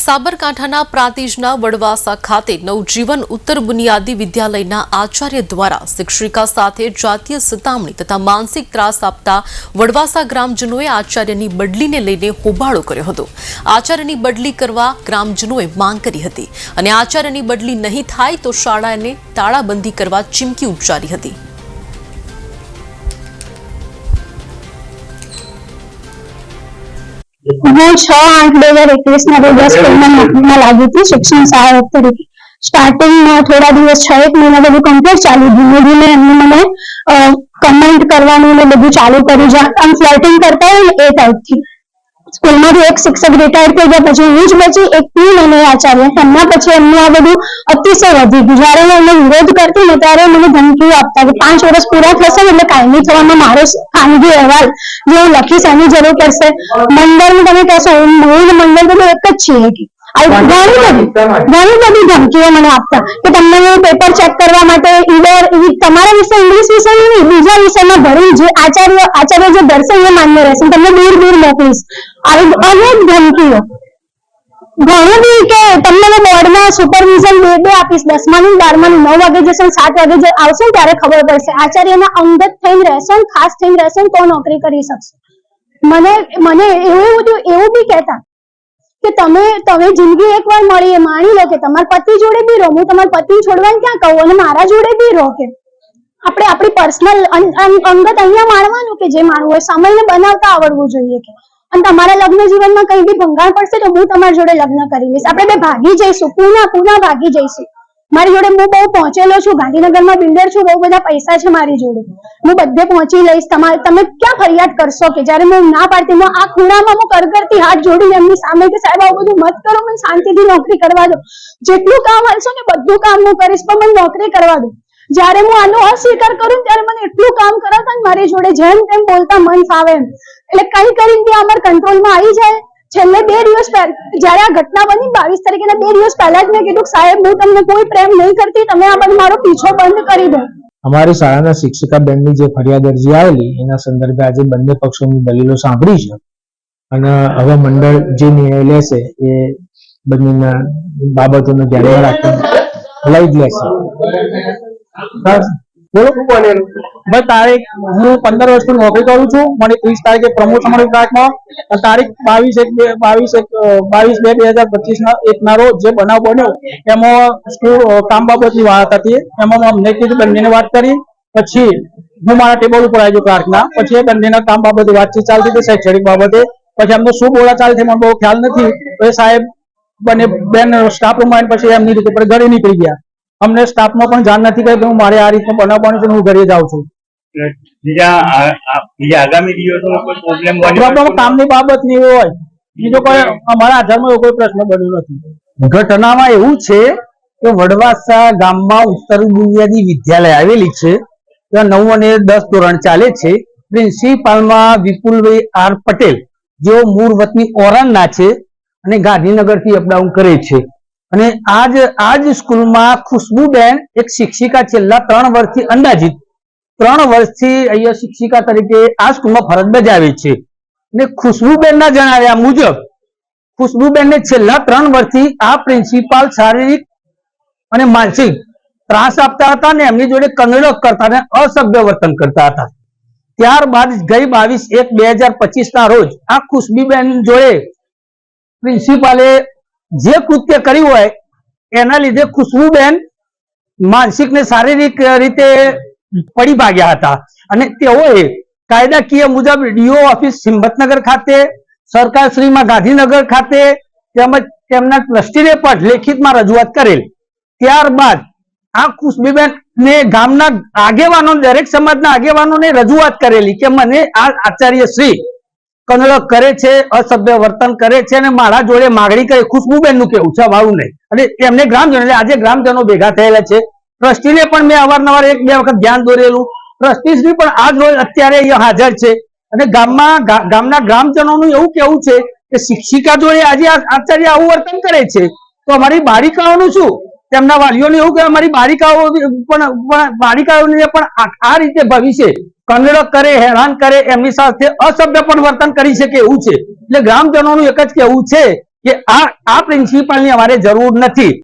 સાબરકાંઠાના પ્રાંતિજના વડવાસા ખાતે નવજીવન ઉત્તર બુનિયાદી વિદ્યાલયના આચાર્ય દ્વારા શિક્ષિકા સાથે જાતીય સતામણી તથા માનસિક ત્રાસ આપતા વડવાસા ગ્રામજનોએ આચાર્યની બદલીને લઈને હોબાળો કર્યો હતો. આચાર્યની બદલી કરવા ગ્રામજનોએ માંગ કરી હતી અને આચાર્યની બદલી નહીં થાય તો શાળાને તાળાબંધી કરવા ચીમકી ઉચ્ચારી હતી. હું છ, આઠ, બે હજાર એકવીસ ના રોજ સ્કૂલમાં લાગી હતી, શિક્ષણ સહાયક તરીકે. સ્ટાર્ટિંગમાં થોડા દિવસ, છ, એક મહિના બધું કમ્પ્લીટ ચાલુ ધીમે ધીમે એમને મને કમેન્ટ કરવાનું ને બધું ચાલુ કર્યું. જ્યાં આમ ફ્લર્ટિંગ કરતા હોય ને એ ટાઈપથી સ્કૂલમાંથી એક શિક્ષક રિટાયર થઈ ગયા પછી હું જ બચી એક પીન અને આચાર્ય. એમના પછી એમનું આ બધું અતિશય વધી ગયું. જયારે હું એમને વિરોધ કરતી ને ત્યારે મને ધમકીઓ આપતા કે પાંચ વર્ષ પૂરા થશે એટલે કાયમી થવામાં મારો ખાનગી અહેવાલ જે હું લખીશ, એની જરૂર પડશે. મંડળનું તમે કહેશો, હું મંડળ તો એક જ છીએ ઘણી બધી ધમકીઓ મને આપતા કે તમને પેપર ચેક કરવા માટે ઈવર તમારા વિષય ઇંગ્લિશ વિષય નહીં બીજા વિષયમાં ભરું જે આચાર્ય આચાર્ય જે ધરશે એ માન્ય રહેશે તમને દૂર દૂર મોકલીશ. આવી અનેક ધમકીઓ. ઘણું બી કે તમને મેં બોર્ડમાં સુપરવિઝન બે બે આપીશ દસમાનું બારમાનું નવ વાગે જશે સાત વાગે જે આવશે ત્યારે ખબર પડશે. આચાર્યના અંગત થઈને રહેશો ને ખાસ થઈને રહેશો ને તો નોકરી કરી શકશો. મને મને એવું બધું એવું બી કહેતા કે તમે તમે જિંદગી એકવાર મળી એ માણી લો કે તમારા પતિ જોડે બી રહો. હું તમારા પતિ છોડવાનું ક્યાં કહું? અને મારા જોડે બી રહો કે. આપણે આપણી પર્સનલ અંગત અહીંયા માણવાનું કે જે માણવું હોય. સમયને બનાવતા આવડવું જોઈએ કે. અને તમારા લગ્ન જીવનમાં કઈ બી ભંગાણ પડશે તો હું તમારા જોડે લગ્ન કરી લઈશ. આપણે બે ભાગી જઈશું. પુના પુના ભાગી જઈશું. મારી જોડે હું બહુ પહોંચેલો છું, ગાંધીનગરમાં બિલ્ડર છું, બહુ બધા પૈસા છે મારી જોડે. હું બધે પહોંચી લઈશ તમારે તમે ક્યાં ફરિયાદ કરશો કે જ્યારે હું ના પાડતી, હું આ ખૂણામાં હું કરકરતી હાથ જોડીને એમની સામે કે સાહેબ, આવું બધું મત કરો, મને શાંતિથી નોકરી કરવા દો. જેટલું કામ હશે ને બધું કામ હું કરીશ, પણ મને નોકરી કરવા દો. જ્યારે હું આનો અસ્વીકાર કરું ત્યારે મને એટલું કામ કરાવતા મારી જોડે જેમ તેમ બોલતા મન ફાવે એટલે કઈ કરીને ત્યાં અમારા કંટ્રોલમાં આવી જાય. છેલ્લે બે દિવસ પહેલા જયારે આ ઘટના બની, બાવીસ તારીખે બે દિવસ પહેલા જ મેં કીધું સાહેબ, હું તમને કોઈ પ્રેમ નહીં કરતી, તમે આ બધું મારો પીછો બંધ કરી દો. અમારી શાળાના શિક્ષિકા બેનની જે ફરિયાદ અરજી આવેલી, એના સંદર્ભે આજે બંને પક્ષોની દલીલો સાંભળી છે. અને હવે મંડળ જે નિર્ણય લેશે, એ બંનેના બાબતોને ધ્યાનમાં રાખીને લઈ જ લેશે. તારીખ હું પંદર વર્ષથી નોકરી કરું છું. મને ત્રીસ તારીખે પ્રમોશન મળ્યું અને તારીખ બાવીસ એક બાવીસ એક બાવીસ બે બે હજાર પચીસ ના એક રોજ જે બનાવ એમાં સ્કૂલ કામ બાબતની વાત હતી. એમાં અમને કીધું, બંનેને વાત કરી. પછી હું મારા ટેબલ ઉપર આવી ગયો ક્લાર્કના. પછી એ બંનેના કામ બાબતે વાતચીત ચાલતી હતી, શૈક્ષણિક બાબતે. પછી એમનો શું બોલા ચાલે છે મને બહુ ખ્યાલ નથી. સાહેબ બંને બેન સ્ટાફ રૂમ પછી એમની રીતે ઘરે નીકળી ગયા. અમને સ્ટાફમાં પણ જાણ નથી કરી કે હું મારે આ રીતનું બનાવવાનું છે હું ઘરે જાઉં છું. બીજા આ- આ- બીજા આગામી દિવસોમાં કોઈ પ્રોબ્લેમ પ્રોબ્લેમ કામની બાબતની હોય. બીજો કોઈ અમારા આધારમાં કોઈ પ્રશ્ન બન્યો નથી. ઘટનામાં એવું છે કે વડવાસા ગામમાં ઉત્તર બુનિયાદી વિદ્યાલય આવેલી છે. ત્યાં નવ અને દસ ધોરણ ચાલે છે. પ્રિન્સિપાલમાં વિપુલભાઈ આર પટેલ જેઓ મૂળ વતની ઓરાનના છે અને ગાંધીનગરથી અપડાઉન કરે છે. અને આજ આજ સ્કૂલમાં ખુશ્બુબેન એક શિક્ષિકા છેલ્લા ત્રણ વર્ષથી અંદાજિત, ત્રણ વર્ષથી અહીંયા શિક્ષિકા તરીકે આ સ્કૂલમાં ફરજ બજાવે છે. અને ખુશ્બુબેનના જણાવ્યા મુજબ, ખુશ્બુબેનને છેલ્લા ત્રણ વર્ષથી આ પ્રિન્સિપાલ શારીરિક અને માનસિક ત્રાસ આપતા હતા અને એમની જોડે કનડક કરતા અને અસભ્ય વર્તન કરતા હતા. ત્યારબાદ ગઈ બાવીસ એક બે હજાર પચીસ ના રોજ આ ખુશ્બીબેન જોડે પ્રિન્સિપાલે જે કૃત્ય કર્યું હોય, એના લીધે ખુશ્બુબેન માનસિક ને શારીરિક રીતે પડી ભાગ્યા હતા. અને તેઓએ કાયદાકીય મુજબ ડીઓ ઓફિસ હિંમતનગર ખાતે સરકારશ્રીમાં ગાંધીનગર ખાતે તેમજ તેમના ટ્રસ્ટીને પણ લેખિતમાં રજૂઆત કરેલ. ત્યારબાદ આ ખુશબીબેન ને ગામના આગેવાનો, દરેક સમાજના આગેવાનોને રજૂઆત કરેલી કે મને આ આચાર્ય શ્રી કનડક કરે છે, અસભ્ય વર્તન કરે છે અને મારા જોડે માગણી કરે. ખુશ્બુબેનનું કેવું છે મારું નહીં. અને એમને ગ્રામજનો આજે ગ્રામજનો ભેગા થયેલા છે. ટ્રસ્ટીને પણ મેં અવારનવાર એક બે વખત ધ્યાન દોરેલું. ટ્રસ્ટીશ્રી પણ આજ રોજ અત્યારે અહીંયા હાજર છે. અને ગામમાં ગામના ગ્રામજનોનું એવું કેવું છે કે શિક્ષિકા જોડે આજે આચાર્ય આવું વર્તન કરે છે. તો અમારી બાળિકાઓનું શું? તેમના વાલીઓને એવું કે અમારી બાળિકાઓ પણ બાળિકાઓને પણ આ- રીતે ભવિષ્ય કનડક કરે, હેરાન કરે, એમની સાથે અસભ્ય પણ વર્તન કરી શકે એવું છે. એટલે ગ્રામજનોનું એક જ કહેવું છે કે આ આ પ્રિન્સિપાલની અમારે જરૂર નથી.